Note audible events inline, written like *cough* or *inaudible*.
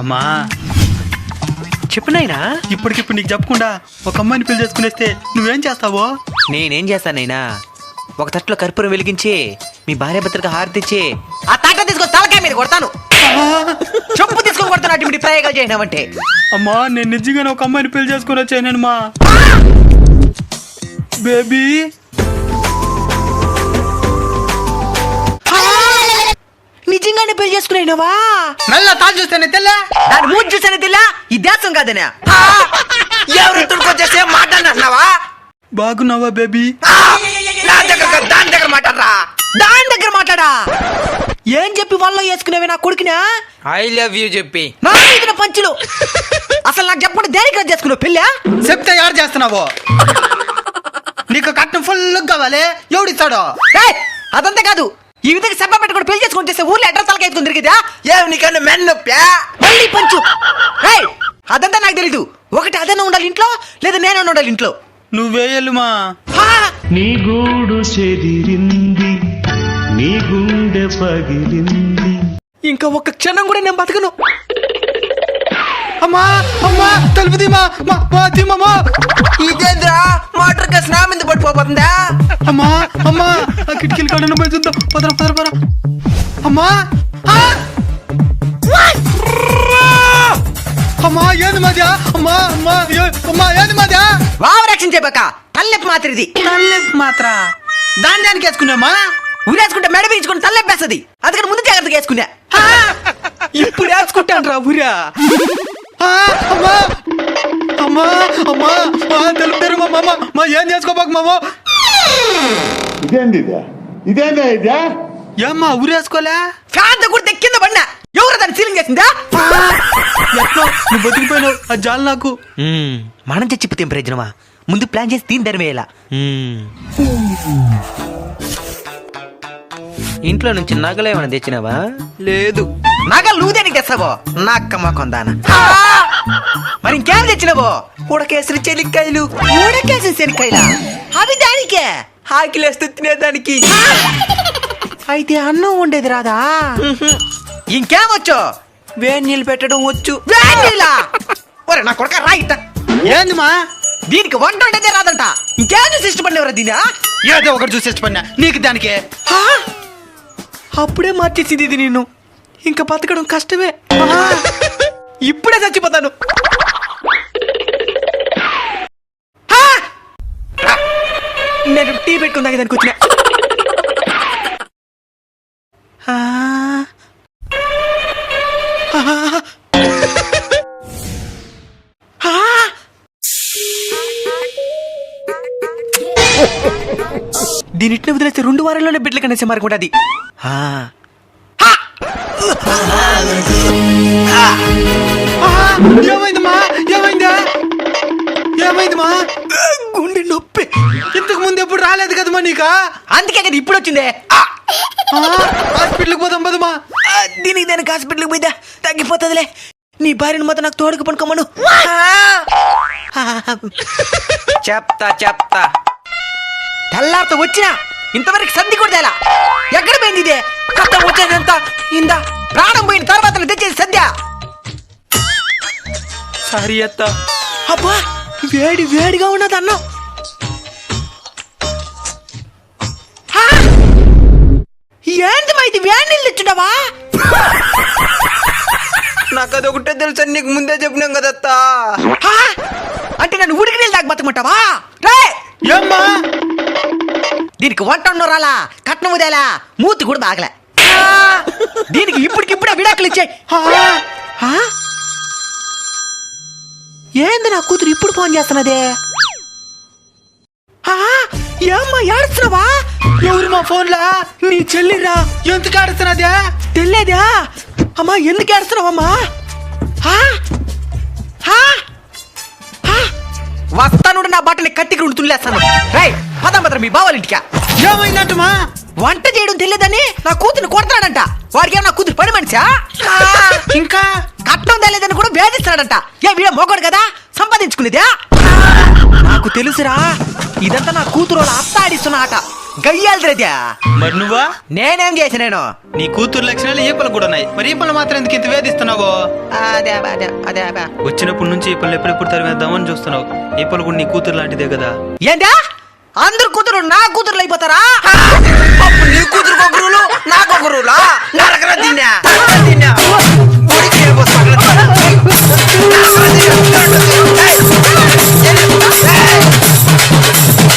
అమ్మా. చెప్పు నాయనా. ఇప్పటికిప్పుడు నీకు చెప్పకుండా ఒక అమ్మాయిని పెళ్ళి చేసుకునేస్తే నువ్వేం చేస్తావో? నేనేం చేస్తానైనా ఒక తట్లో కర్పూరం వెలిగించి మీ భార్య భర్తలకు హారతిచ్చి ఆ తాట తీసుకొని తలకాయ మీద కొడతాను. చెప్పు తీసుకొని కొడతాను అటువంటి ప్రయోగాలు చేయనావంటే. అమ్మా నేను నిజంగానే ఒక అమ్మాయిని పెళ్ళి చేసుకుని వచ్చాను మా బేబీ. నిజంగానే పెళ్ళి చేసుకున్నావా? మెల్ల తాను చూస్తేనే తెల్ల? దాని మూడు చూసానే తెల్లా? ఈ దేశం కాదనే. ఎవరు తుడుకొచ్చేస్తే మాట్లాడినావా బాగున్నావా బేబీ? నా దగ్గర కాదు, దాని దగ్గర మాట్లాడరా? దాని దగ్గర మాట్లాడా? ఏం చెప్పి వాళ్ళ వేసుకునేవి నా కొడుకునా? ఐ లవ్ యూ చెప్పి. నా మీద పంచులు. అసలు నాకు చెప్పండి దేనికి రద్దు చేసుకున్నావు పెళ్ళా చెప్తే ఎవరు చేస్తున్నావు? నీకు కట్నం ఫుల్ కావాలి? ఎవడిస్తాడో? ఏయ్, అదంతా కాదు. ఈ విధంగా సభ పెట్టుకుని పెళ్ళి చేసుకుని చేస్తే ఊర్లో ఎట్లా తలకి ఎత్తుకుని తిరిగిదా ఏం నీకన్నా మెన్నొప్పా? మళ్ళీ పంచు. ఏయ్, అదంతా నాకు తెలీదు. ఒకటి అదన్నా ఉండాలి ఇంట్లో లేదా నేనన్నా ఉండాలి ఇంట్లో? నువ్వేయలు మా హా! నీ గూడు చెదిరింది నీ గుండె పగిలింది. ఇంకా ఒక్క క్షణం కూడా నేను బతకను. అమ్మా అమ్మా తలుపు తీమా మా మా తీమమ్మా ఇదేంద్రా? మోటార్ కేసు నా మీద పడిపోతుందా అమ్మా అమ్మా ఆ కిటికీలు కాడను పోయి చూద్దాం పదరా పదరా పదరా. అమ్మా! అమ్మా ఏంది మాది? అమ్మా అమ్మా అమ్మా ఏంది మాది? వావరాక్షన్ చెప్పాక తల్లెప్పి మాత్రం ఇది తల్లెప్పి మాత్ర? దాని దానికి వేసుకున్నామా? ఊరేసుకుంటే మెడ పీల్చుకుని తల్లెప్పేస్తుంది. అందుకని ముందు జాగ్రత్తగా వేసుకున్నా. హా! ఇప్పుడు వేసుకుంటాను రా ఊరా. అమ్మా అమ్మా అమ్మా మా తెలుపుతారు మా మామ. మా ఏం చేసుకోబాకు మామ? ఇదేంది ఇదే ఇదేందా ఇదే? ఏమ్మా ఊరేసుకోలే? ఫ్యాన్ కూడా కింద పడినా? ఎవరు దాన్ని సీలింగ్ చేసిందా? ఎట్లా నువ్వు బతికిపోయినావు. ఆ జాలి నాకు. మనం చచ్చిపోతే ఏం ప్రయోజనమా? ముందు ప్లాన్ చేసి దీని ధరవేయాల ఇంట్లో నుంచి నగలేమైనా తెచ్చినావా? లేదు. నగలు నువ్వు దేనికి తెస్తావో? నక్కమ్మ కొందాన మరి ఇంకేం తెచ్చినావో? ఉడకేసిన చెనిక్కాయలు. ఉడకేసిన చెనిక్కాయల? అవి దానికే. ఆకిలేస్తే తినేదానికి. అయితే అన్నం ఉండేది రాదా? ఇంకేం వచ్చు వేడి నీళ్ళు పెట్టడం వచ్చు. ఒరే నా కొడక రాయిట ఏంది మా? దీనికి వంట ఉండేదే రాదంట. ఇంకేం చూసి ఇష్టపడినవరా దీనా? ఏదో ఒకటి చూసి ఇష్టపడినా. నీకు దానికే. హా? అప్పుడే మార్చేసింది ఇది నేను ఇంకా బతకడం కష్టమే. ఆ, *laughs* ఇప్పుడే చచ్చిపోతాను. నేను టీ పెట్టుకుందా దానికి వచ్చిన. ఆ. దీని ఇట్లా వదిలేస్తే రెండు వారాల్లోనే బిడ్డలు కనేసే మార్గం ఉంటుంది ఏమైందమ్మా? ఏమైందా? ఏమైందమ్మా? రాలేదు కదా మా నీకా? అందుకే కదా ఇప్పుడు వచ్చిందే. హాస్పిటల్కి పోదాం పదమా ఆ, దీనికి దానికి హాస్పిటల్కి పోయిదా తగ్గిపోతుందిలే. నీ భార్యను మొత్తం నాకు తోడుకు పనుకోమను. *laughs* చెప్తా చెప్తా. తెల్లారితో వచ్చినా ఇంతవరకు సంధి కూడా తేలా. ఎక్కడ పోయింది ఇదే? కథ వచ్చేదంతా ఇందా. ప్రాణం పోయిన తర్వాత తెచ్చేది సంధ్య. సారీ అత్త. అబ్బా వేడి వేడిగా ఉన్నది తెచ్చుండవా నాకు అది ఒకటే తెలుసా నీకు ముందే చెప్పినాం కదత్తా. హా! అంటే నన్ను ఉడికి నీళ్ళు తాగి బతకమంటావా? రే! ఏమ్మా? దీనికి వంట రాలా కట్నం ఉదేలా మూతి కూడా బాగలే! దీనికి ఇప్పటికిప్పుడే విడాకులు ఇచ్చాయి ఏంది నా కూతురు ఇప్పుడు ఫోన్ చేస్తున్నదే! ఏమ్మా ఏడుస్తున్నావా? ఎవరు మా ఫోన్లా? నీ చెల్లిరా. ఎందుకు ఆడుతున్నదే తెల్లేదా అమ్మా ఎందుకు ఏడుస్తున్నావమ్మా? వస్తానుడు నా బట్టని కత్తికి రెండు తుల్లేస్తాను రేయ్ పదం పదం మీ బావాల ఇంటికా ఏమైందంట మా వంట చేయడం తెలియదని నా కూతురు కొడతాడంట. వాడికి ఏమన్నా కూతురు పని మనిషా? ఇంకా? కట్నం తెలియదని కూడా వేధిస్తాడంట ఏ వీడ మొగడు కదా? సంపాదించుకునేదా? నాకు తెలుసురా. ఇదంతా నా కూతురు అత్త ఆడిస్తున్న ఆట గయ్యాలరేద్యా మరి నువ్వా? నేనేం చేసిన నీ కూతురు లక్షణాలు ఈ ఈపలు కూడా ఉన్నాయి? మరి ఈపలు మాత్రం ఎందుకు ఇంత వేధిస్తున్నావు? అదే అదే అదే వచ్చినప్పటి నుంచి ఈపలు ఎప్పుడెప్పుడు తరివేద్దామని చూస్తున్నావు. ఈపలు కూడా నీ కూతురు లాంటిదే కదా. ఏంటా అందరు కూతురు నా కూతురులు అయిపోతారా? నీ కూతురు ఒకరులు నాకు ఒకరులా నరకరా తిన్నా.